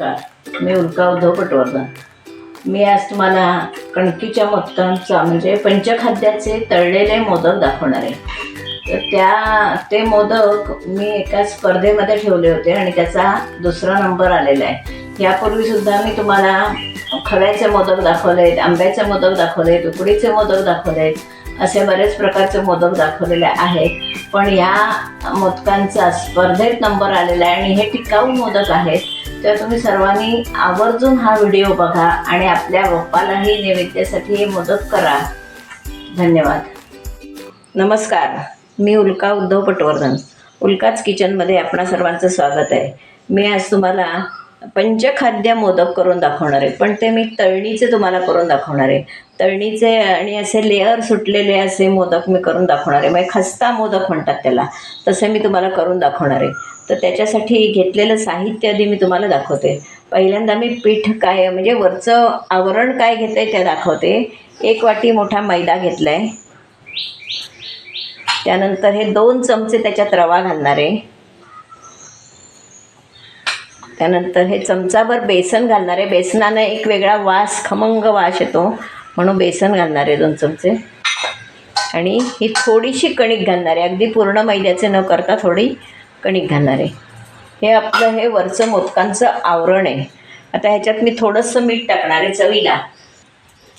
नमस्कार. मी उल्का उद्धव पटवर्धन. मी आज तुम्हाला कणकीच्या मोदकांचा म्हणजे पंचखाद्याचे तळलेले मोदक दाखवणार आहे. तर त्या ते मोदक मी एका स्पर्धेमध्ये ठेवले होते आणि त्याचा दुसरा नंबर आलेला आहे. यापूर्वी सुद्धा मी तुम्हाला खव्याचे मोदक दाखवले आहेत आंब्याचे मोदक दाखवले आहेत उकडीचे मोदक दाखवले आहेत असे बरेच प्रकारचे मोदक दाखवलेले आहेत. पण या मोदकांचा स्पर्धेत नंबर आलेला आहे आणि हे टिकाऊ मोदक आहेत. तर तुम्ही सर्वांनी आवर्जून हा व्हिडिओ बघा आणि आपल्या बाप्पालाही नैवेद्यासाठी हे करा. धन्यवाद. नमस्कार. मी उल्का उद्धव पटवर्धन. उल्काच किचनमध्ये आपणा सर्वांचं स्वागत आहे. मी आज तुम्हाला पंचखाद्य मोदक करून दाखवणार आहे. पण ते मी तळणीचे तुम्हाला करून दाखवणार आहे. तळणीचे आणि असे लेअर सुटलेले असे मोदक मी करून दाखवणार आहे. म्हणजे खस्ता मोदक म्हणतात त्याला. तसे मी तुम्हाला करून दाखवणार आहे. तर त्याच्यासाठी घेतलेलं साहित्य आधी मी तुम्हाला दाखवते. पहिल्यांदा मी पीठ काय म्हणजे वरचं आवरण काय घेतं आहे ते दाखवते. एक वाटी मोठा मैदा घेतला आहे त्यानंतर हे दोन चमचे त्याच्यात रवा घालणार आहे. त्यानंतर हे चमचाभर बेसन घालणार आहे. बेसनानं एक वेगळा वास खमंग वास येतो. म्हणून बेसन घालणार आहे दोन चमचे. आणि ही थोडीशी कणिक घालणार आहे. अगदी पूर्ण मैद्याचे न करता थोडी कणिक घालणार आहे. हे आपलं हे वरचं मोदकांचं आवरण आहे. आता ह्याच्यात मी थोडंसं मीठ टाकणार आहे चवीला.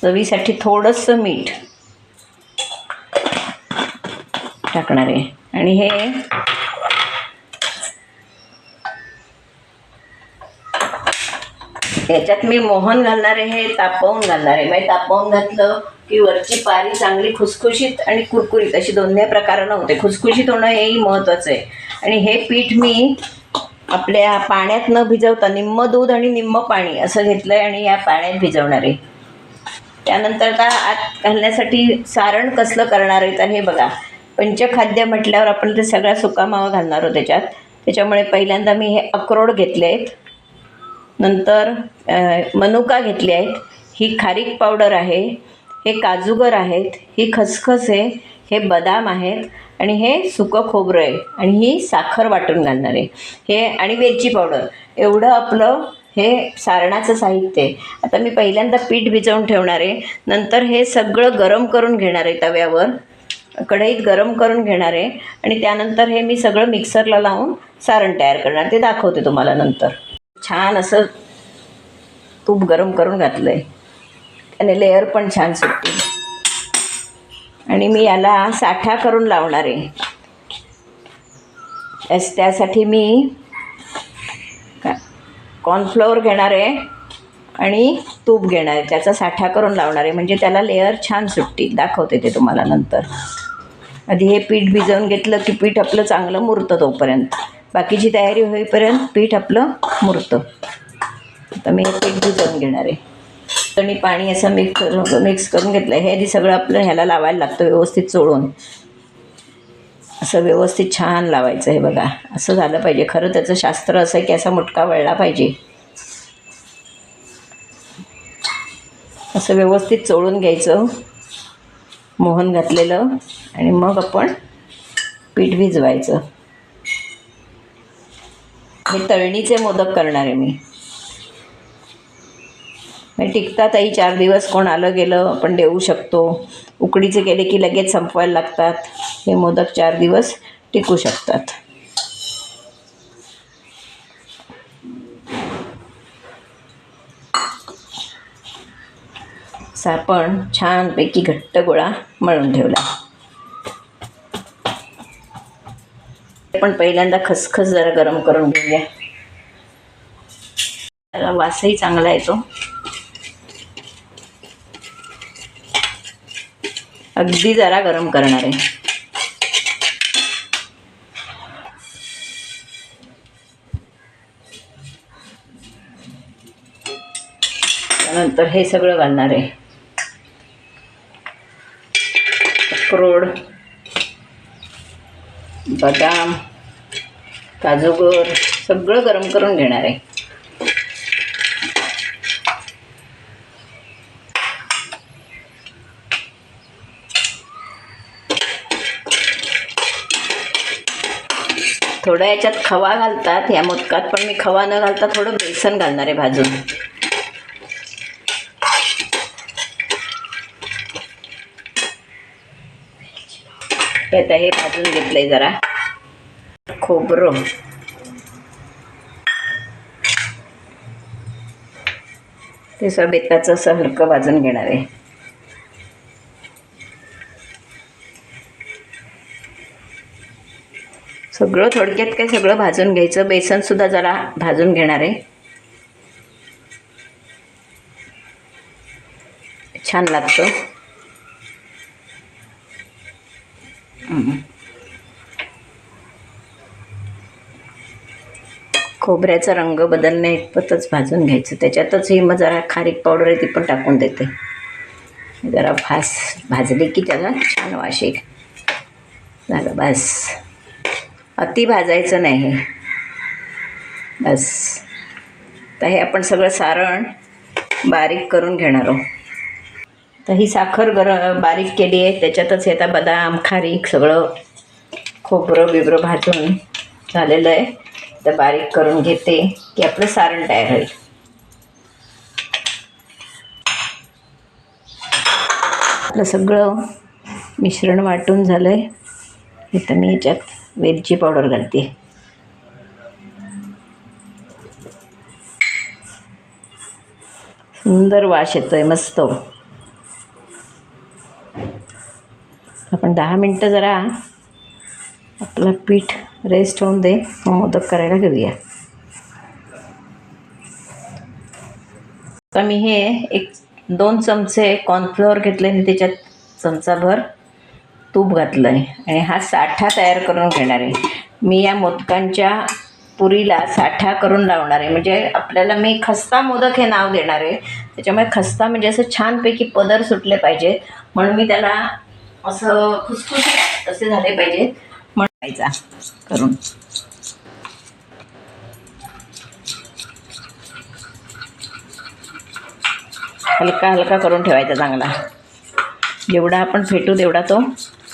चवीसाठी थोडंसं मीठ टाकणार आहे. आणि हे याच्यात मी मोहन घालणार आहे हे तापवून घालणार आहे. म्हणजे तापवून घातलं की वरची पारी चांगली खुसखुशीत आणि कुरकुरीत अशी दोन्ही प्रकारानं होते. खुसखुशीत होणं हेही महत्त्वाचं आहे. आणि हे पीठ मी आपल्या पाण्यात न भिजवता निम्म दूध आणि निम्म पाणी असं घेतलं आहे आणि या पाण्यात भिजवणार आहे. त्यानंतर का आत घालण्यासाठी सारण कसलं करणार आहे तर हे बघा. पंचखाद्य म्हटल्यावर आपण ते सगळा सुकामावा घालणार आहोत त्याच्यात. त्याच्यामुळे पहिल्यांदा मी हे अक्रोड घेतले आहेत. नंतर मनुका घेतले आहेत. ही खारीक पावडर आहे. हे काजूगर आहेत. ही खसखस आहे. हे बदाम आहेत. आणि हे सुकं खोबरं आहे. आणि ही साखर वाटून घालणार आहे. हे आणि वेलची पावडर एवढं आपलं हे सारणाचं साहित्य आहे. आता मी पहिल्यांदा पीठ भिजवून ठेवणार आहे. नंतर हे सगळं गरम करून घेणार आहे तव्यावर. कढईत गरम करून घेणार आहे. आणि त्यानंतर हे मी सगळं मिक्सरला लावून सारण तयार करणार. ते दाखवते तुम्हाला नंतर. छान असं तूप गरम करून घातलं आहे त्याने लेअर पण छान सुटतील. आणि मी याला साठा करून लावणार आहे. त्यास- त्यासाठी मी का कॉर्नफ्लोअर घेणार आहे आणि तूप घेणार आहे. त्याचा साठा करून लावणार आहे. म्हणजे त्याला लेअर छान सुटतील दाखवते ते तुम्हाला नंतर. आधी हे पीठ भिजवून घेतलं की पीठ आपलं चांगलं मुरतं तोपर्यंत. बाकीची तयारी होईपर्यंत पीठ आपलं मुरतं. आता मी हे पीठ भिजवून घेणार आहे. आणि पाणी असं मिक्स करून मिक्स करून घेतलं हे आधी सगळं आपलं ह्याला लावायला लागतं व्यवस्थित चोळून. असं व्यवस्थित छान लावायचं हे बघा. असं झालं पाहिजे. खरं त्याचं शास्त्र असं आहे की असा मुटका वळला पाहिजे. असं व्यवस्थित चोळून घ्यायचं. मोहन घातलेलं. आणि मग आपण पीठ भिजवायचं. हे तळणीचे मोदक करणार आहे मी. म्हणजे टिकतातही चार दिवस कोण आलं गेलं आपण देऊ शकतो. उकडीचे केले की लगेच संपवायला लागतात. हे मोदक चार दिवस टिकू शकतात. आपण छानपैकी घट्ट गोळा मळून ठेवला. पण पहिल्यांदा खसखस जरा गरम करून घेऊया. त्याला वासही चांगला येतो. अगदी जरा गरम करणार आहे. त्यानंतर हे सगळं घालणार आहे. अक्रोड बदाम काजूगर सगळं गरम करून घेणार आहे. थोडं याच्यात खवा घालतात या मोदकात पण मी खवा न घालता थोडं बेसन घालणार आहे भाजून. आता हे भाजून घेतलंय जरा. खोबरं. ते सगळं बेताचं असं हलकं भाजून घेणार आहे. सगळं थोडक्यात काय सगळं भाजून घ्यायचं. बेसनसुद्धा जरा भाजून घेणार आहे. छान लागतं. खोबऱ्याचा रंग बदलण्या इतपतच भाजून घ्यायचं. त्याच्यातच ही मग जरा खारीक पावडर आहे ती पण टाकून देते. जरा फास भाजली की त्याला छान वाशिक झालं बस. अति भाजायचं नाही. बस. तर हे आपण सगळं सारण बारीक करून घेणार आहोत. तर ही साखर गर बारीक केली आहे. त्याच्यातच येता बदाम खारीक सगळं खोबरं बिबरं भाजून झालेलं आहे. तर बारीक करून घेते की आपलं सारण तयार होईल. आपलं सगळं मिश्रण वाटून झालं आहे इथं मी याच्यात वेलची पावडर घालते. सुंदर वास येतोय मस्त. आपण दहा मिनटं जरा आपलं पीठ रेस्ट होऊन दे मग मोदक करायला घेऊया. आता मी हे एक दोन चमचे कॉर्नफ्लोअर घेतले आणि त्याच्यात चमचाभर तूप घातलं आहे आणि हा साठा तयार करून घेणार आहे. मी या मोदकांच्या पुरीला साठा करून लावणार आहे. म्हणजे आपल्याला मी खस्ता मोदक हे नाव देणार आहे. त्याच्यामुळे खस्ता म्हणजे असं छानपैकी पदर सुटले पाहिजे. म्हणून मी त्याला असं खुसखुशीत असे झाले पाहिजे. म्हणायचा करून. हलका हलका करून ठेवायचा चांगला. जेवढा आपण फेटू तेवढा तो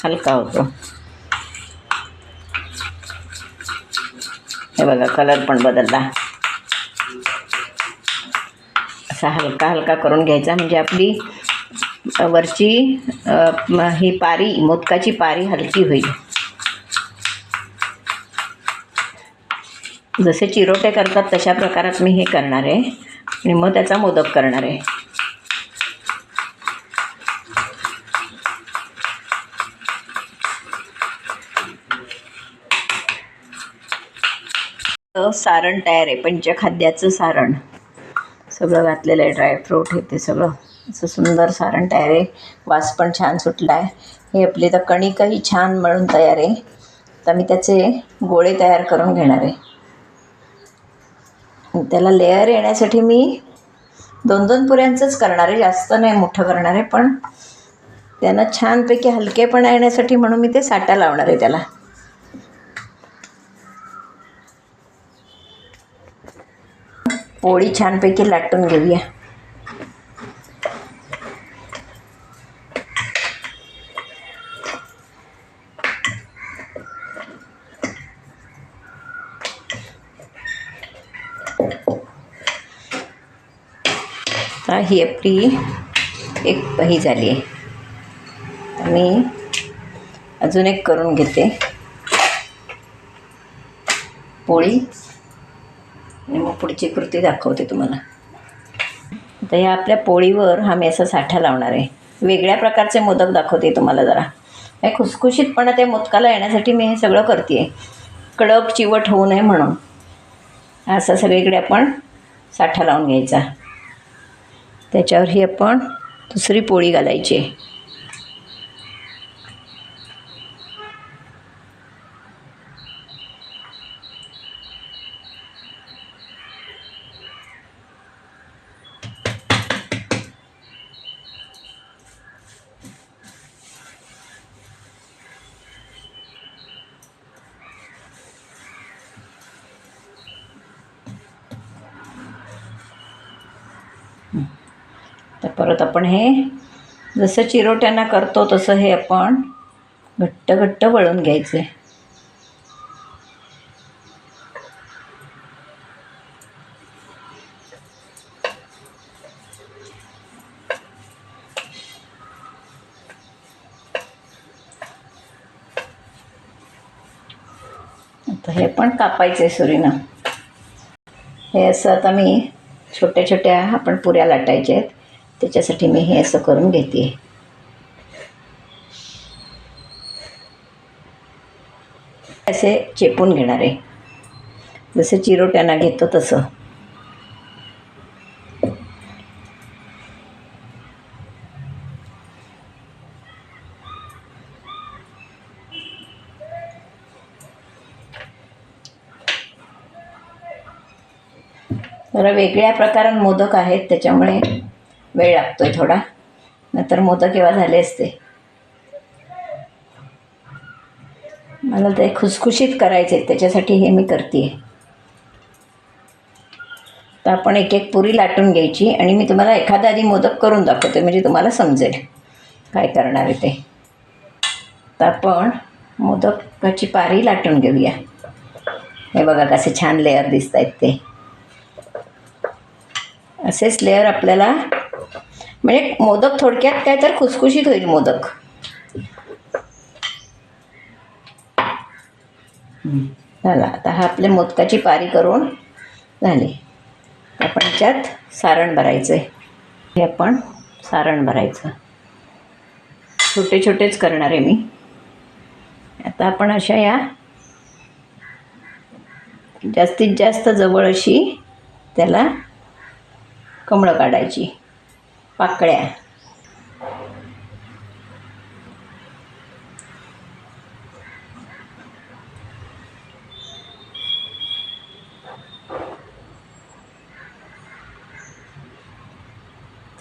हलका होतो. हे बघा कलर पण बदलला. असा हलका हलका करून घ्यायचा म्हणजे आपली वरची ही पारी मोदकाची पारी हलकी होईल. जसे चिरोटे करतात तशा प्रकारात मी हे करणार आहे. आणि मग त्याचा मोदक करणार आहे. सारण तयार आहे पंचखाद्याचं सारण. सगळं घातलेलं आहे ड्रायफ्रूट हे ते सगळं. असं सुंदर सारण तयार आहे. वास पण छान सुटला आहे. हे आपली तर कणिकही छान मळून तयार आहे. तर मी त्याचे गोळे तयार करून घेणार आहे. त्याला लेअर येण्यासाठी मी दोन दोन पुऱ्यांचंच करणार आहे. जास्त नाही मोठं करणार आहे पण त्यांना छानपैकी हलकेपणा येण्यासाठी म्हणून मी ते साठा लावणार आहे त्याला. पोळी छानपैकी लाटून घेऊया. ही आपली एक ही झाली आहे. मी अजून एक करून घेते. पोळी पुढची कृती दाखवते तुम्हाला. आता ह्या आपल्या पोळीवर हा मी असा साठा लावणार आहे. वेगळ्या प्रकारचे मोदक दाखवते तुम्हाला जरा. हे खुसखुशीतपणा त्या मोदकाला येण्यासाठी मी हे सगळं करते आहे कडक चिवट होऊ नये म्हणून. असं सगळीकडे आपण साठा लावून घ्यायचा. त्याच्यावर ही आपण दुसरी पोळी घालायची आहे. करत आपण हे जसं चिरोट्यांना करतो तसं हे आपण घट्ट घट्ट वळून घ्यायचं. आहे आता हे पण कापायचं आहे सुरीनं. हे असं आता मी छोट्या छोट्या आपण पुऱ्या लाटायच्या आहेत त्याच्यासाठी मी हे असं करून घेते. असे चेपून घेणार. आहे जसं चिरोट्यांना घेतो तसं. जरा वेगळ्या प्रकारात मोदक आहेत त्याच्यामुळे वेळ लागतोय थोडा. नंतर मोदक केव्हा झाले असते. मला ते खुसखुशीत करायचे आहेत, त्याच्यासाठी हे मी करते तर आपण एक एक पुरी लाटून घ्यायची आणि मी तुम्हाला एखादा आधी मोदक करून दाखवते म्हणजे तुम्हाला समजेल काय करणार आहे ते. तर आपण मोदकाची पारी लाटून घेऊया. हे बघा कसे छान लेअर दिसत आहेत ते. असेच लेअर आपल्याला म्हणजे मोदक थोडक्यात काय तर खुसखुशीत होईल मोदक. झाला. आता हा आपल्या मोदकाची पारी करून झाली. आपण त्यात सारण भरायचं आहे हे आपण सारण भरायचं. छोटे छोटेच करणार आहे मी. आता आपण अशा या जास्तीत जास्त जवळ अशी त्याला कमळं काढायची. पाकळ्या.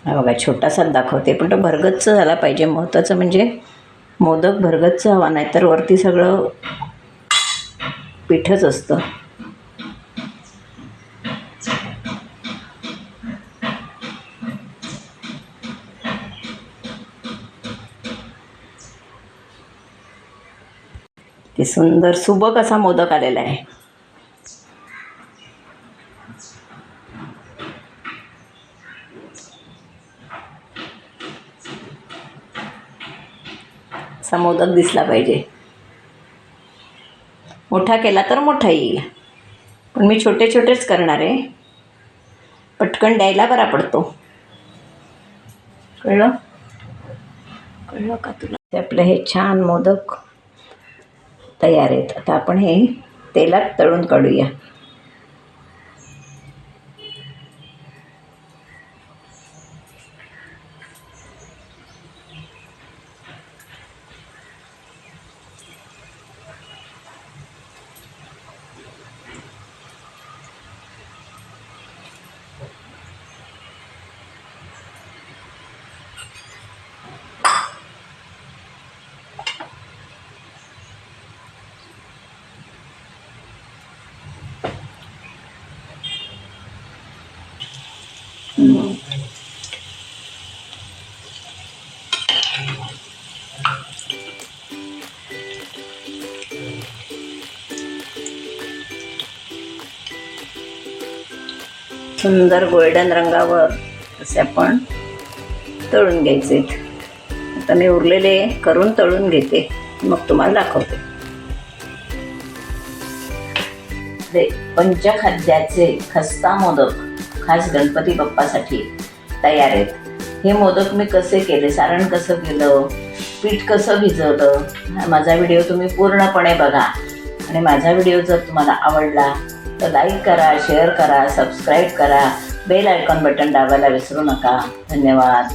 हा बघा छोटासा दाखवते पण तो भरगच्च झाला पाहिजे. महत्त्वाचं म्हणजे मोदक भरगच्च हवा नाही तर वरती सगळं पिठच असतं. सुंदर सुबक असा मोदक आलेला आहे. असा मोदक दिसला पाहिजे. मोठा केला तर मोठा येईल. पण मी छोटे छोटेच करणार आहे. पटकन द्यायला बरा पडतो. कळलं? कळलं का तुला? ते आपलं हे छान मोदक. तयार आहेत. आता आपण हे तेलात तळून काढूया. सुंदर गोल्डन रंगावर असे आपण तळून घ्यायचे. आता मी उरलेले करून तळून घेते. मग तुम्हाला दाखवते. पंचखाद्याचे खस्ता मोदक. खास गणपती बाप्पासाठी तयार आहेत. हे मोदक मी कसे केले सारण कसं केलं पीठ कसं भिजवलं माझा व्हिडिओ तुम्ही पूर्णपणे बघा. आणि माझा व्हिडिओ जर तुम्हाला आवडला तर लाईक करा शेअर करा सबस्क्राईब करा. बेल आयकॉन बटन दाबायला विसरू नका. धन्यवाद.